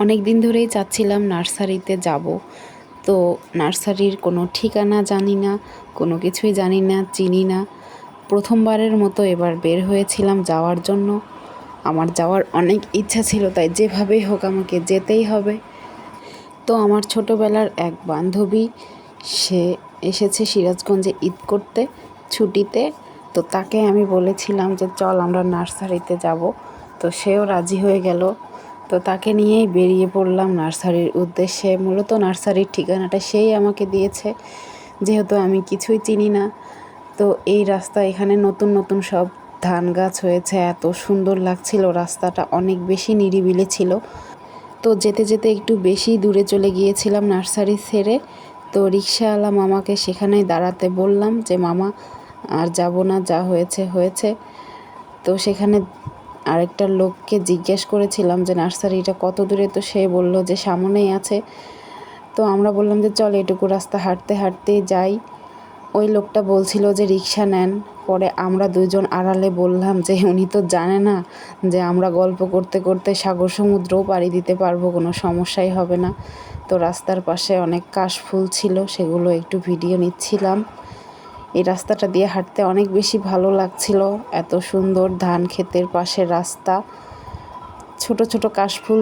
অনেক দিন ধরেই চাচ্ছিলাম নার্সারিতে যাব। তো নার্সারির কোনো ঠিকানা জানি না, কোনো কিছুই জানি না, চিনি না। প্রথমবারের মতো এবার বের হয়েছিলাম যাওয়ার জন্য। আমার যাওয়ার অনেক ইচ্ছা ছিল, তাই যেভাবেই হোক আমাকে যেতেই হবে। তো আমার ছোটোবেলার এক বান্ধবী, সে এসেছে সিরাজগঞ্জে ঈদ করতে, ছুটিতে। তো তাকে আমি বলেছিলাম যে, চল আমরা নার্সারিতে যাব। তো সেও রাজি হয়ে গেল। তো তাকে নিয়েই বেরিয়ে পড়লাম নার্সারির উদ্দেশ্যে। মূলত নার্সারির ঠিকানাটা সেই আমাকে দিয়েছে। যেহেতু আমি কিছুই চিনি না, তো এই রাস্তা এখানে নতুন নতুন সব ধান গাছ হয়েছে। এত সুন্দর লাগছিল, রাস্তাটা অনেক বেশি নিরিবিলি ছিল। তো যেতে যেতে একটু বেশি দূরে চলে গিয়েছিলাম নার্সারি ছেড়ে। তো রিক্সাওয়ালা মামাকে সেখানেই দাঁড়াতে বললাম যে, মামা, আর যাব না, যা হয়েছে হয়েছে। তো সেখানে আরেকটা লোককে জিজ্ঞেস করেছিলাম যে নার্সারিটা কত দূরে? তো সে বলল যে, সামনেই আছে। তো আমরা বললাম যে, চল এটুকু রাস্তা হাঁটতে হাঁটতেই যাই। ওই লোকটা বলছিল যে, রিক্সা নেন। পরে আমরা দুজন আড়ালে বললাম যে, উনি তো জানে না যে, আমরা গল্প করতে করতে সাগর সমুদ্রও পাড়ি দিতে পারব, কোনো সমস্যাই হবে না। তো রাস্তার পাশে অনেক কাশফুল ছিল, সেগুলো একটু ভিডিও নিচ্ছিলাম। এই রাস্তাটা দিয়ে হাঁটতে অনেক বেশি ভালো লাগছিল। এত সুন্দর ধান ক্ষেতের পাশে রাস্তা। ছোট ছোট কাশফুল,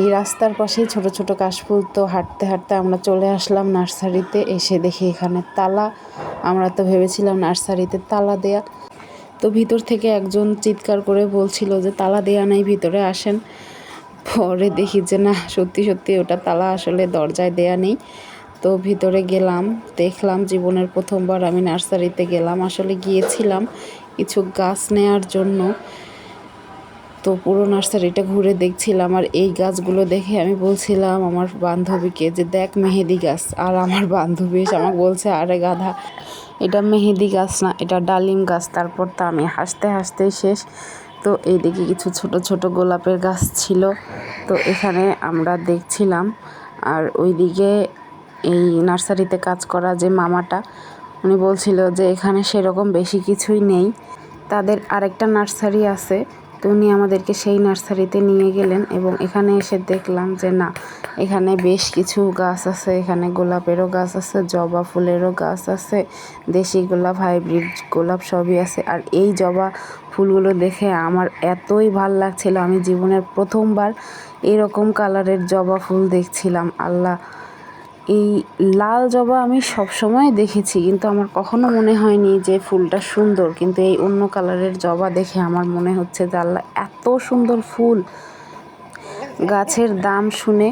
এই রাস্তার পাশেই ছোট ছোট কাশফুল তো হাঁটতে হাঁটতে আমরা চলে আসলাম নার্সারিতে। এসে দেখি এখানে তালা। আমরা তো ভেবেছিলাম নার্সারিতে তালা দেয়া। তো ভিতর থেকে একজন চিৎকার করে বলছিল যে, তালা দেয়া নেই, ভিতরে আসেন। পরে দেখি যে, না, সত্যি সত্যি, ওটা তালা আসলে দরজায় দেয়া নেই। তো ভিতরে গেলাম, দেখলাম জীবনের প্রথমবার আমি নার্সারিতে গেলাম, আসলে গিয়েছিলাম কিছু গাছ নেয়ার জন্য। তো পুরো নার্সারিটা ঘুরে দেখছিলাম আর এই গাছগুলো দেখে আমি বলছিলাম আমার বান্ধবীকে যে, দেখ মেহেদি গাছ। আর আমার বান্ধবী এসে আমাকে বলছে, আরে গাধা, এটা মেহেদি গাছ না, এটা ডালিম গাছ। তারপর তো আমি হাসতে হাসতেই শেষ। তো এইদিকে কিছু ছোট ছোট গোলাপের গাছ ছিল, তো এখানে আমরা দেখছিলাম। আর ওইদিকে এই নার্সারিতে কাজ করা যে মামাটা, উনি বলছিল যে এখানে সেরকম বেশি কিছুই নেই। তাদের আরেকটা নার্সারি আছে, তো উনি আমাদেরকে সেই নার্সারিতে নিয়ে গেলেন এবং এখানে এসে দেখলাম যে না, এখানে বেশ কিছু গাছ আছে, এখানে গোলাপেরও গাছ আছে, জবা ফুলেরও গাছ আছে, দেশি গোলাপ, হাইব্রিড গোলাপ সবই আছে। আর এই জবা ফুলগুলো দেখে আমার এতই ভালো লাগছিল, আমি জীবনের প্রথমবার এরকম কালারের জবা ফুল দেখছিলাম, আল্লাহ। এই লাল জবা আমি সবসময় দেখেছি, কিন্তু আমার কখনো মনে হয়নি যে ফুলটা সুন্দর। কিন্তু এই অন্য কালারের জবা দেখে আমার মনে হচ্ছে যে আল্লাহ, এত সুন্দর ফুল। গাছের দাম শুনে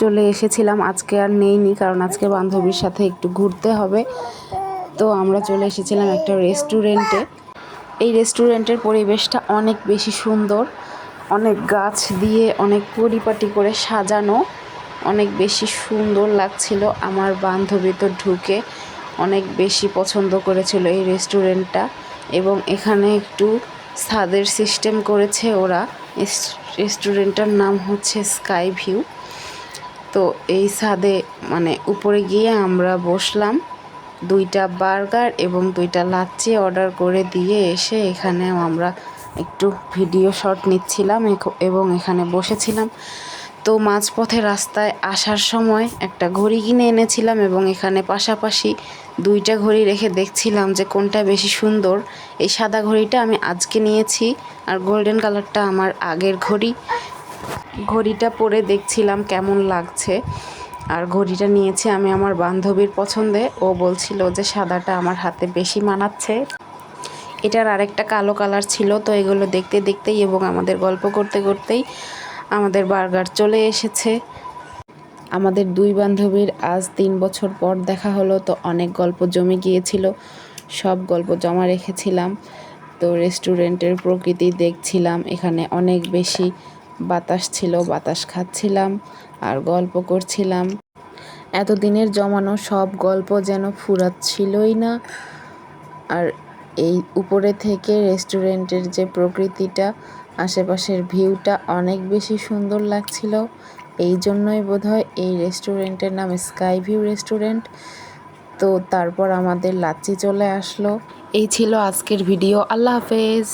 চলে এসেছিলাম, আজকে আর নেইনি, কারণ আজকে বান্ধবীর সাথে একটু ঘুরতে হবে। তো আমরা চলে এসেছিলাম একটা রেস্টুরেন্টে। এই রেস্টুরেন্টের পরিবেশটা অনেক বেশি সুন্দর, অনেক গাছ দিয়ে অনেক পরিপাটি করে সাজানো। অনেক বেশি সুন্দর লাগছিল। আমার বান্ধবী তো ঢুকে অনেক বেশি পছন্দ করেছিল এই রেস্টুরেন্টটা এবং এখানে একটু ছাদের সিস্টেম করেছে ওরা। রেস্টুরেন্টটার নাম হচ্ছে স্কাই ভিউ তো এই ছাদে মানে উপরে গিয়ে আমরা বসলাম। দুইটা বার্গার এবং দুইটা লাচ্ছি অর্ডার করে দিয়ে এসে এখানে আমরা একটু ভিডিও শট নিচ্ছিলাম। এবং এখানে বসেছিলাম। তো মাঝপথে রাস্তায় আসার সময় একটা ঘড়ি কিনে এনেছিলাম এবং এখানে পাশাপাশি দুইটা ঘড়ি রেখে দেখছিলাম যে কোনটা বেশি সুন্দর। এই সাদা ঘড়িটা আমি আজকে নিয়েছি আর গোল্ডেন কালারটা আমার আগের ঘড়ি। ঘড়িটা পরে দেখছিলাম কেমন লাগছে। আর ঘড়িটা নিয়েছি আমি আমার বান্ধবীর পছন্দে। ও বলছিল যে সাদাটা আমার হাতে বেশি মানাচ্ছে। এটার আরেকটা কালো কালার ছিল, তো এগুলো দেখতে দেখতেই এবং আমাদের গল্প করতে করতেই আমাদের বার্গার চলে এসেছে। আমাদের দুই বান্ধবীর আজ তিন বছর পর দেখা হলো, তো অনেক গল্প জমে গিয়েছিল। সব গল্প জমা রেখেছিলাম। তো রেস্টুরেন্টের প্রকৃতি দেখছিলাম, এখানে অনেক বেশি বাতাস ছিল, বাতাস খাচ্ছিলাম আর গল্প করছিলাম। এতদিনের জমানো সব গল্প যেন ফুরাচ্ছিলই না। আর এই উপরে থেকে রেস্টুরেন্টের যে প্রকৃতিটা আশেপাশের ভিউটা অনেক বেশি সুন্দর লাগছিল। এই জন্যই বোধহয় এই রেস্টুরেন্টের নাম স্কাই ভিউ রেস্টুরেন্ট। তো তারপর আমাদের লাচ্ছি চলে আসলো। এই ছিল আজকের ভিডিও। আল্লাহ হাফেজ।